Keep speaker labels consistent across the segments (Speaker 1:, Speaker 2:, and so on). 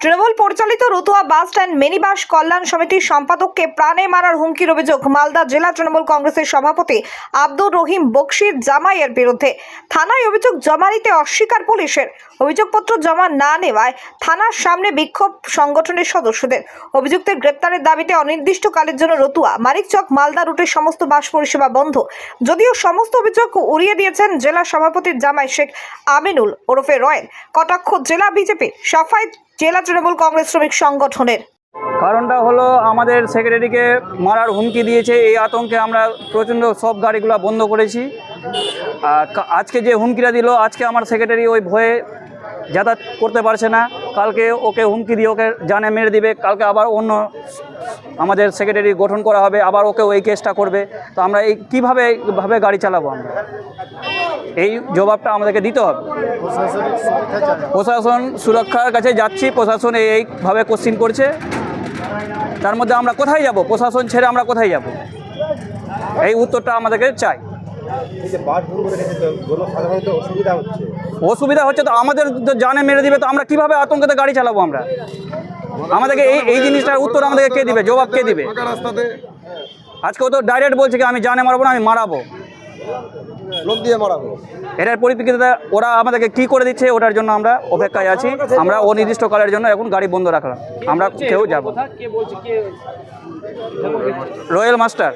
Speaker 1: তৃণমূল পরিচালিত Ratua bus stand mini bus কল্যাণ সমিতির সম্পাদককে প্রাণে মারার হুমকির অভিযোগ মালদা জেলা তৃণমূল কংগ্রেসের সভাপতি আব্দুর রহিম বক্সির জামাইয়ের বিরুদ্ধে। থানায় অভিযোগ জমা নিতে অস্বীকার পুলিশের। অভিযোগপত্র জমা না নেওয়ায় থানার সামনে বিক্ষোভ সংগঠনের সদস্যদের। অভিযুক্তের গ্রেপ্তারের দাবিতে অনির্দিষ্টকালের জন্য রতুয়া মানিকচক মালদা রুটের সমস্ত বাস পরিষেবা বন্ধ। যদিও সমস্ত অভিযোগ উড়িয়ে দিয়েছেন জেলা সভাপতির জামাই শেখ আমিনুল ওরফে রয়েল কটাক্ষ জেলা বিজেপি সাফাই জেলা তৃণমূল কংগ্রেস শ্রমিক সংগঠনের।
Speaker 2: কারণটা হলো আমাদের সেক্রেটারিকে মারার হুমকি দিয়েছে, এই আতঙ্কে আমরা প্রচণ্ড সব গাড়িগুলো বন্ধ করেছি। আজকে যে হুমকিটা দিল, আজকে আমার সেক্রেটারি ওই ভয়ে যাতায়াত করতে পারছে না। কালকে ওকে হুমকি দিয়ে ওকে জানে মেরে দিবে, কালকে আবার অন্য আমাদের সেক্রেটারি গঠন করা হবে, আবার ওকে ওই কেসটা করবে। তো আমরা এই কীভাবে, ভাবে গাড়ি চালাবো আমরা? এই জবাবটা আমাদেরকে দিতে হবে। প্রশাসন সুরক্ষার কাছে যাচ্ছি, প্রশাসন এইভাবে কোশ্চিন করছে। তার মধ্যে আমরা কোথায় যাব? প্রশাসন ছেড়ে আমরা কোথায় যাব? এই উত্তরটা আমাদেরকে চাই।
Speaker 3: এই যে বাস বন্ধ রেখেছে তো জনসাধারণের অসুবিধা হচ্ছে
Speaker 2: অসুবিধা হচ্ছে তো আমাদের তো জানে মেরে দিবে তো আমরা কীভাবে আতঙ্কতে গাড়ি চালাবো আমরা? আমাদেরকে এই এই জিনিসটার উত্তর আমাদেরকে কে দিবে? জবাব কে দিবে? আজকে ও তো ডাইরেক্ট বলছে কি আমি জানে মারবো না আমি মারাবো।
Speaker 3: লোক দিয়ে মারাবো।
Speaker 2: এটার পরিপ্রেক্ষিতে ওরা আমাদেরকে কি করে দিচ্ছে ওটার জন্য আমরা অপেক্ষায় আছি। আমরা অনির্দিষ্ট কালের জন্য এখন গাড়ি বন্ধ রাখলাম। আমরা কেউ যাব রয়্যাল মাস্টার।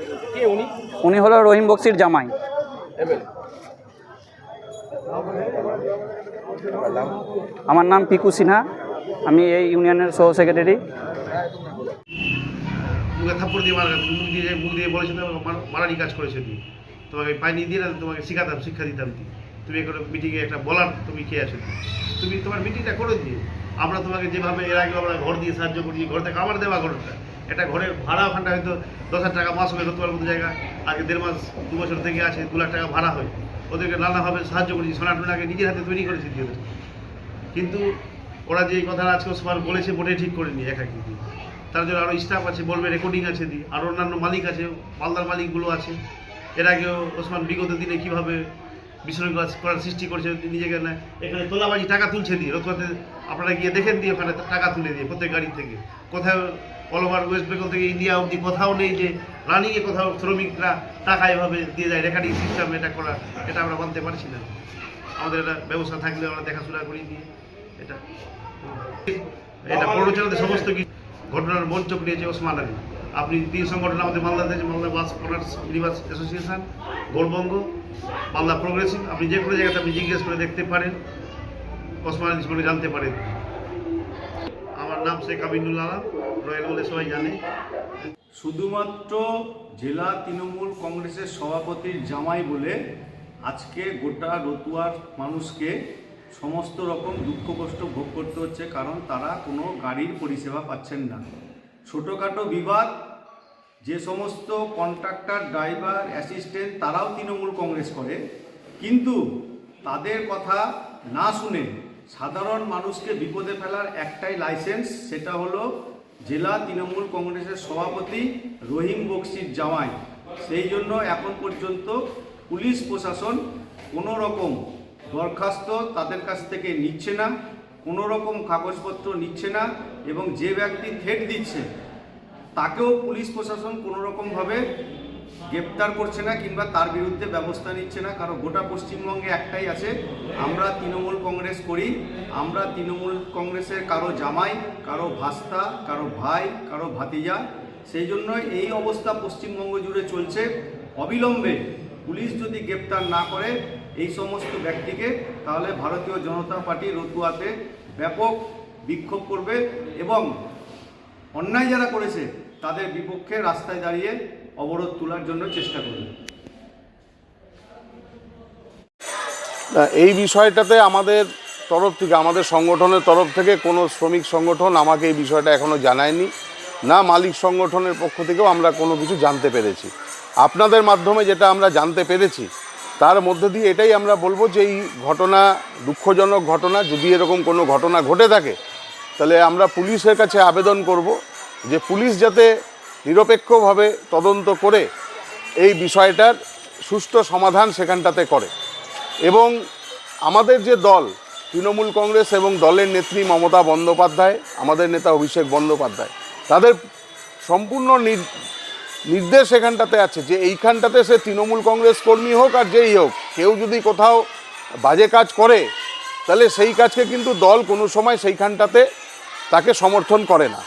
Speaker 2: উনি? হলো রহিম বক্সির জামাই। আমার নাম পিকু সিনহা। আমি এই ইউনিয়নের সহ সেক্রেটারি।
Speaker 4: থাপ্পড় দিয়ে মারা মুখ দিয়ে মুখ দিয়ে বলেছে তো মার- মারারি কাজ করেছে তুমি। তোমাকে পাইনি দিয়ে না, তোমাকে শেখাতাম, শিক্ষা দিতাম তুমি এখন মিটিংয়ে একটা বলার, তুমি কে আছো? তুমি তোমার মিটিংটা করে দিয়ে আমরা তোমাকে যেভাবে, এর আগে আমরা ঘর দিয়ে সাহায্য করছি, ঘর থেকে আমার দেওয়া ঘরটা। একটা ঘরের ভাড়া ওখানটা হয়তো দশ হাজার টাকা মাস হবে রতুয়ার মতো জায়গা। আগে দেড় মাস, দু বছর থেকে আছে, দু লাখ টাকা ভাড়া হয়। ওদেরকে নানাভাবে সাহায্য করেছি সোনা টোনাকে নিজের হাতে তৈরি করেছি দিয়ে। কিন্তু ওরা যে কথা আজকে সবার বলেছে, মোটেই ঠিক করেনি একা কিন্তু তার জন্য আরও স্টাফ আছে, বলবে রেকর্ডিং আছে দিয়ে। আরও অন্যান্য মালিক আছে, মালদার মালিকগুলো আছে। এর আগেও ওসমান বিগত দিনে কীভাবে বিশৃঙ্খলা করার সৃষ্টি করেছে নিজেকে এখানে তোলাবাজি টাকা তুলছে দিয়ে রতুয়াতে আপনারা গিয়ে দেখেন দিয়ে ওখানে টাকা তুলে দিয়ে প্রত্যেক গাড়ি থেকে। কোথাও অল ওভার ওয়েস্ট বেঙ্গল থেকে ইন্ডিয়া অবধি কোথাও নেই যে রানিংয়ে কোথাও শ্রমিকরা টাকা এভাবে দিয়ে যায়। রেকর্ডিং সিস্টেম এটা করা এটা আমরা মানতে পারছি না। আমাদের এটা ব্যবস্থা থাকলে আমরা দেখাশোনা করি দিয়ে এটা। এটা প্ররোচনাতে সমস্ত কিছু ঘটনার মঞ্চক নিয়েছে ওসমান আলী। আপনি তিন সংগঠন আমাদের মালদাতে Malda bus owners universe association Gourbanga Malda progressive আপনি যে কোনো জায়গাতে আপনি জিজ্ঞেস করে দেখতে পারেন। ওসমান আলী জানতে পারেন। আমার নাম শেখ আমিনুল আলম রয়্যাল বলে সবাই জানে।
Speaker 5: শুধুমাত্র জেলা তৃণমূল কংগ্রেসের সভাপতির জামাই বলে আজকে গোটা রতুয়ার মানুষকে সমস্ত রকম দুঃখ, কষ্ট ভোগ করতে হচ্ছে, কারণ তারা কোনো গাড়ির পরিষেবা পাচ্ছেন না। ছোটোখাটো বিবাদ যে সমস্ত কন্ট্রাক্টর, ড্রাইভার, অ্যাসিস্ট্যান্ট তারাও তৃণমূল কংগ্রেস করে, কিন্তু তাদের কথা না শুনে সাধারণ মানুষকে বিপদে ফেলার একটাই লাইসেন্স, সেটা হলো জেলা তৃণমূল কংগ্রেসের সভাপতি রহিম বক্সির জামাই। সেই জন্য এখন পর্যন্ত পুলিশ প্রশাসন কোনো রকম দরখাস্ত তাদের কাছ থেকে নিচ্ছে না, কোনো রকম কাগজপত্র নিচ্ছে না এবং যে ব্যক্তি থ্রেট দিচ্ছে তাকেও পুলিশ প্রশাসন কোনো রকমভাবে গ্রেপ্তার করছে না কিংবা তার বিরুদ্ধে ব্যবস্থা নিচ্ছে না। কারণ গোটা পশ্চিমবঙ্গে একটাই আছে, আমরা তৃণমূল কংগ্রেস করি, আমরা তৃণমূল কংগ্রেসের কারও জামাই, কারও ভাস্তা, কারও ভাই, কারও ভাতিজা, সেই জন্য এই অবস্থা পশ্চিমবঙ্গ জুড়ে চলছে। অবিলম্বে পুলিশ যদি গ্রেপ্তার না করে এই সমস্ত ব্যক্তিকে, তাহলে ভারতীয় জনতা পার্টি রতুয়াতে ব্যাপক বিক্ষোভ করবে এবং অন্যায় যারা করেছে, তাদের বিপক্ষে রাস্তায় দাঁড়িয়ে অবরোধ তোলার জন্য চেষ্টা করবে
Speaker 6: এই বিষয়টাতে আমাদের তরফ থেকে, আমাদের সংগঠনের তরফ থেকে কোনো শ্রমিক সংগঠন আমাকে এই বিষয়টা এখনও জানায়নি। না, মালিক সংগঠনের পক্ষ থেকেও আমরা কোনো কিছু জানতে পেরেছি। আপনাদের মাধ্যমে যেটা আমরা জানতে পেরেছি, তার মধ্যে দিয়ে এটাই আমরা বলব যে এই ঘটনা, দুঃখজনক ঘটনা, যদি এরকম কোনো ঘটনা ঘটে থাকে তাহলে আমরা পুলিশের কাছে আবেদন করব যে পুলিশ যাতে নিরপেক্ষভাবে তদন্ত করে এই বিষয়টার সুষ্ঠু সমাধান সেখানটাতে করে। এবং আমাদের যে দল, তৃণমূল কংগ্রেস এবং দলের নেত্রী মমতা বন্দ্যোপাধ্যায়, আমাদের নেতা অভিষেক বন্দ্যোপাধ্যায়, তাদের সম্পূর্ণ নির- নির্দেশ এখানটাতে আছে যে এইখানটাতে সে তৃণমূল কংগ্রেস কর্মী হোক আর যেই হোক, কেউ যদি কোথাও বাজে কাজ করে, তাহলে সেই কাজকে কিন্তু দল কোনো সময় সেইখানটাতে তাকে সমর্থন করে না।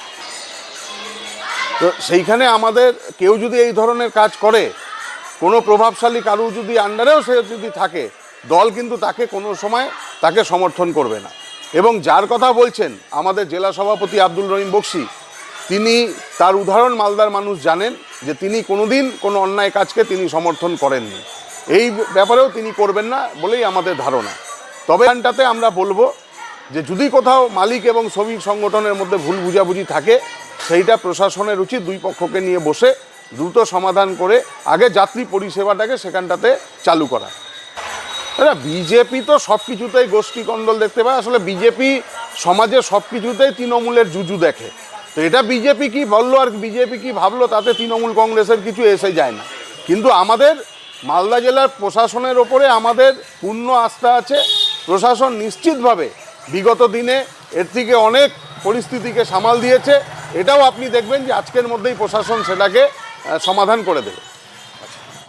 Speaker 6: তো সেইখানে আমাদের কেউ যদি এই ধরনের কাজ করে, কোনো প্রভাবশালী কারু যদি আন্ডারেও সে যদি থাকে, দল কিন্তু তাকে কোনো সময় তাকে সমর্থন করবে না। এবং যার কথা বলছেন আমাদের জেলা সভাপতি আব্দুল রহিম বক্সি, তিনি তার উদাহরণ মালদার মানুষ জানেন যে তিনি কোনোদিন কোনো অন্যায় কাজকে তিনি সমর্থন করেননি। এই ব্যাপারেও তিনি করবেন না বলেই আমাদের ধারণা। তবে এখানটাতে আমরা বলব যে যদি কোথাও মালিক এবং শ্রমিক সংগঠনের মধ্যে ভুল বুঝাবুঝি থাকে, সেইটা প্রশাসনের উচিত দুই পক্ষকে নিয়ে বসে দ্রুত সমাধান করে আগে যাত্রী পরিষেবাটাকে সেখানটাতে চালু করা। দাদা বিজেপি তো সব কিছুতেই গোষ্ঠী কন্দল দেখতে পায়। আসলে বিজেপি সমাজে সব কিছুতেই তৃণমূলের জুজু দেখে। তো এটা বিজেপি কি বলল আর বিজেপি কি ভাবলো? তাতে তৃণমূল কংগ্রেসের কিছু এসে যায় না। কিন্তু আমাদের মালদা জেলার প্রশাসনের ওপরে আমাদের পূর্ণ আস্থা আছে। প্রশাসন নিশ্চিতভাবে বিগত দিনে এর থেকে অনেক পরিস্থিতিকে সামাল দিয়েছে। এটাও আপনি দেখবেন যে আজকের মধ্যেই প্রশাসন সেটাকে সমাধান করে দেবে।